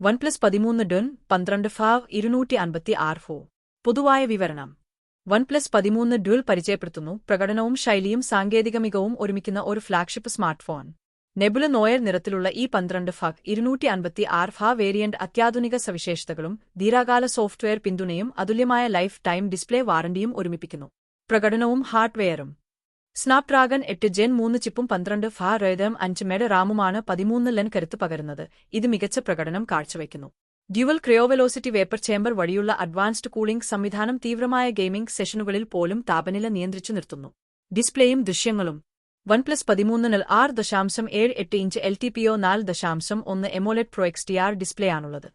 OnePlus പതിമൂന്ന് ഡൊൻ പന്ത്രണ്ട് ഫാവ് ഇരുന്നൂറ്റി അൻപത്തി ആറ് ഫോ. പൊതുവായ വിവരണം. വൺ പ്ലസ് പതിമൂന്ന് ഡ്യുൽ പരിചയപ്പെടുത്തുന്നു. പ്രകടനവും ശൈലിയും സാങ്കേതിക മികവും ഒരുമിക്കുന്ന ഒരു ഫ്ളാഗ്ഷിപ്പ് സ്മാർട്ട്ഫോൺ. നെബുല നോയർ നിറത്തിലുള്ള ഈ പന്ത്രണ്ട് ഫാഗ് ഇരുന്നൂറ്റി അൻപത്തി ആറ് ഫാ വേരിയന്റ് അത്യാധുനിക സവിശേഷതകളും ദീർഘകാല സോഫ്റ്റ്വെയർ പിന്തുണയും അതുല്യമായ ലൈഫ് ടൈം ഡിസ്പ്ലേ വാറണ്ടിയും ഒരുമിപ്പിക്കുന്നു. പ്രകടനവും ഹാർഡ്വെയറും. സ്നാപ്ഡ്രാഗൺ എട്ട് ജെൻ മൂന്ന് ചിപ്പും പന്ത്രണ്ട് ഫാ റേതം അഞ്ച് മെഡ് റാമുമാണ് പതിമൂന്ന് ലെൻ കരുത്ത് പകരുന്നത്. ഇത് മികച്ച പ്രകടനം കാഴ്ചവെക്കുന്നു ഡ്യുവൽ ക്രയോവെലോസിറ്റി വേപ്പർ ചേംബർ വഴിയുള്ള അഡ്വാൻസ്ഡ് കൂളിംഗ് സംവിധാനം തീവ്രമായ ഗെയിമിംഗ് സെഷനുകളിൽ പോലും താപനില നിയന്ത്രിച്ചു നിർത്തുന്നു. ഡിസ്പ്ലേയും ദൃശ്യങ്ങളും വൺ പ്ലസ് പതിമൂന്നിന് ആറ് ദശാംശം ഏഴ് എട്ട് inch L T P O നാല് ദശാംശം ഒന്ന് AMOLED pro X T R ഡിസ്പ്ലേയാണുള്ളത്.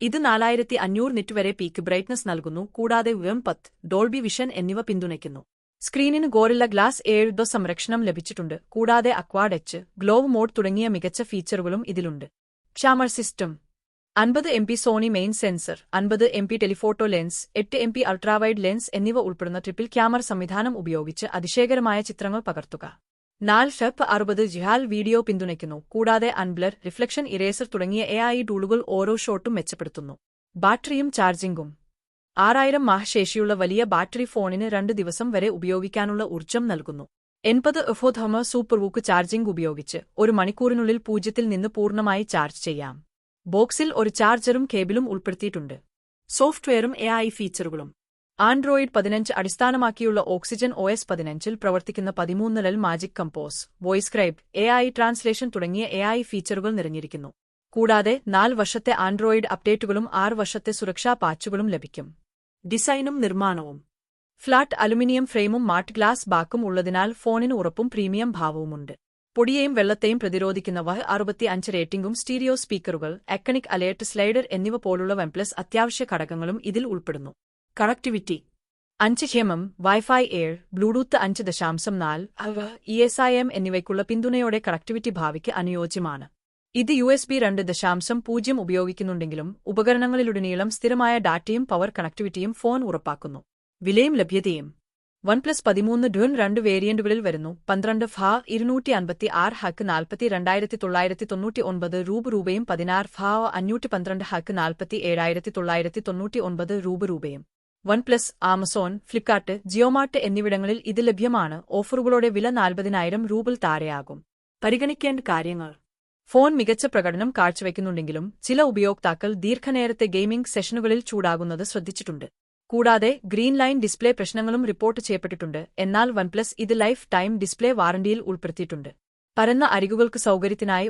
ഇത് നാലായിരത്തി അഞ്ഞൂറ് നിറ്റ് വരെ പീക്ക് ബ്രൈറ്റ്നസ് നൽകുന്നു കൂടാതെ വെം പത്ത് ഡോൾബി വിഷൻ എന്നിവ പിന്തുണയ്ക്കുന്നു. സ്ക്രീനിന് ഗോറില്ല ഗ്ലാസ് ഏഴുദ്ധ സംരക്ഷണം ലഭിച്ചിട്ടുണ്ട്. കൂടാതെ അക്വാഡ് എച്ച് ഗ്ലോവ് മോഡ് തുടങ്ങിയ മികച്ച ഫീച്ചറുകളും ഇതിലുണ്ട്. ക്ഷാമർ സിസ്റ്റം. അൻപത് M P Sony main sensor അൻപത് എം പി ടെലിഫോട്ടോ ലെൻസ് എട്ട് എം പി അൾട്രാവൈഡ് ലെൻസ് എന്നിവ ഉൾപ്പെടുന്ന ട്രിപ്പിൾ ക്യാമറ സംവിധാനം ഉപയോഗിച്ച് അതിശയകരമായ ചിത്രങ്ങൾ പകർത്തുക. നാൽ ഷെപ്പ് അറുപത് ജിഹാൽ വീഡിയോ പിന്തുണയ്ക്കുന്നു. കൂടാതെ അൺബ്ലർ റിഫ്ലക്ഷൻ ഇറേസർ തുടങ്ങിയ എ ഐ ടൂളുകൾ ഓരോ ഷോട്ടും മെച്ചപ്പെടുത്തുന്നു. ബാറ്ററിയും ചാർജിംഗും. ആറായിരം മാഹ് ശേഷിയുള്ള വലിയ ബാറ്ററി ഫോണിന് രണ്ട് ദിവസം വരെ ഉപയോഗിക്കാനുള്ള ഊർജം നൽകുന്നു. എൺപത് എഫോധമ സൂപ്പർ വൂക്ക് ചാർജിംഗ് ഉപയോഗിച്ച് ഒരു മണിക്കൂറിനുള്ളിൽ പൂജ്യത്തിൽ നിന്ന് പൂർണമായി ചാർജ് ചെയ്യാം. ബോക്സിൽ ഒരു ചാർജറും കേബിളും ഉൾപ്പെടുത്തിയിട്ടുണ്ട്. സോഫ്റ്റ്വെയറും എ ഐ ഫീച്ചറുകളും. ആൻഡ്രോയിഡ് പതിനഞ്ച് അടിസ്ഥാനമാക്കിയുള്ള ഓക്സിജൻ ഒ എസ് പതിനഞ്ചിൽ പ്രവർത്തിക്കുന്ന പതിമൂന്നിലൽ magic compose voice scribe A I translation തുടങ്ങിയ എ ഐ ഫീച്ചറുകൾ നിറഞ്ഞിരിക്കുന്നു. കൂടാതെ നാല് വർഷത്തെ ആൻഡ്രോയിഡ് അപ്ഡേറ്റുകളും ആറ് വർഷത്തെ സുരക്ഷാ പാച്ചുകളും ലഭിക്കും. ഡിസൈനും നിർമ്മാണവും. ഫ്ലാറ്റ് അലുമിനിയം ഫ്രെയിമും മാട്ട് ഗ്ലാസ് ബാക്കും ഉള്ളതിനാൽ ഫോണിന് ഉറപ്പും പ്രീമിയം ഭാവവുമുണ്ട് പൊടിയെയും വെള്ളത്തെയും പ്രതിരോധിക്കുന്ന വഹ് അറുപത്തി അഞ്ച് റേറ്റിംഗും സ്റ്റീരിയോ സ്പീക്കറുകൾ എക്കണിക് അലേർട്ട് സ്ലൈഡർ എന്നിവ പോലുള്ള വെംപ്ലസ് അത്യാവശ്യ ഘടകങ്ങളും ഇതിൽ ഉൾപ്പെടുന്നു. കണക്ടിവിറ്റി അഞ്ച് ഹെമം വൈഫൈ എയർ ബ്ലൂടൂത്ത് അഞ്ച് ദശാംശം നാല് ഇ എസ് ഐ എം എന്നിവയ്ക്കുള്ള പിന്തുണയോടെ കണക്ടിവിറ്റി ഭാവിക്ക് അനുയോജ്യമാണ്. ഇത് യു എസ് ബി രണ്ട് ദശാംശം പൂജ്യം ഉപയോഗിക്കുന്നുണ്ടെങ്കിലും ഉപകരണങ്ങളിലുടനീളം സ്ഥിരമായ ഡാറ്റയും പവർ കണക്ടിവിറ്റിയും ഫോൺ ഉറപ്പാക്കുന്നു. വിലയും ലഭ്യതയും. വൺപ്ലസ് പതിമൂന്ന് ഡ്യൂൺ രണ്ട് വേരിയന്റുകളിൽ വരുന്നു. പന്ത്രണ്ട് ഫാ ഇരുന്നൂറ്റി അൻപത്തി ആറ് ഹക്ക് നാൽപ്പത്തി രണ്ടായിരത്തി തൊള്ളായിരത്തി തൊണ്ണൂറ്റി ഒൻപത് രൂപ രൂപയും പതിനാറ് ഫാ അഞ്ഞൂറ്റി പന്ത്രണ്ട് ഹക്ക് നാൽപ്പത്തി ഏഴായിരത്തി തൊള്ളായിരത്തി തൊണ്ണൂറ്റി ഒൻപത് രൂപ രൂപയും. വൺപ്ലസ് ആമസോൺ ഫ്ലിപ്കാർട്ട് ജിയോമാർട്ട് എന്നിവിടങ്ങളിൽ ഇത് ലഭ്യമാണ്. ഓഫറുകളോടെ വില നാൽപ്പതിനായിരം രൂപൽ താരയാകും പരിഗണിക്കേണ്ട കാര്യങ്ങൾ. ഫോൺ മികച്ച പ്രകടനം കാഴ്ചവെക്കുന്നുണ്ടെങ്കിലും ചില ഉപയോക്താക്കൾ ദീർഘനേരത്തെ ഗെയിമിംഗ് സെഷനുകളിൽ ചൂടാകുന്നത് ശ്രദ്ധിച്ചിട്ടുണ്ട്. കൂടാതെ ഗ്രീൻ ലൈൻ ഡിസ്പ്ലേ പ്രശ്നങ്ങളും റിപ്പോർട്ട് ചെയ്യപ്പെട്ടിട്ടുണ്ട്. എന്നാൽ വൺപ്ലസ് ഇത് ലൈഫ് ടൈം ഡിസ്പ്ലേ വാറണ്ടിയിൽ ഉൾപ്പെടുത്തിയിട്ടുണ്ട്. പരന്ന അരികുകൾക്ക് സൗകര്യത്തിനായി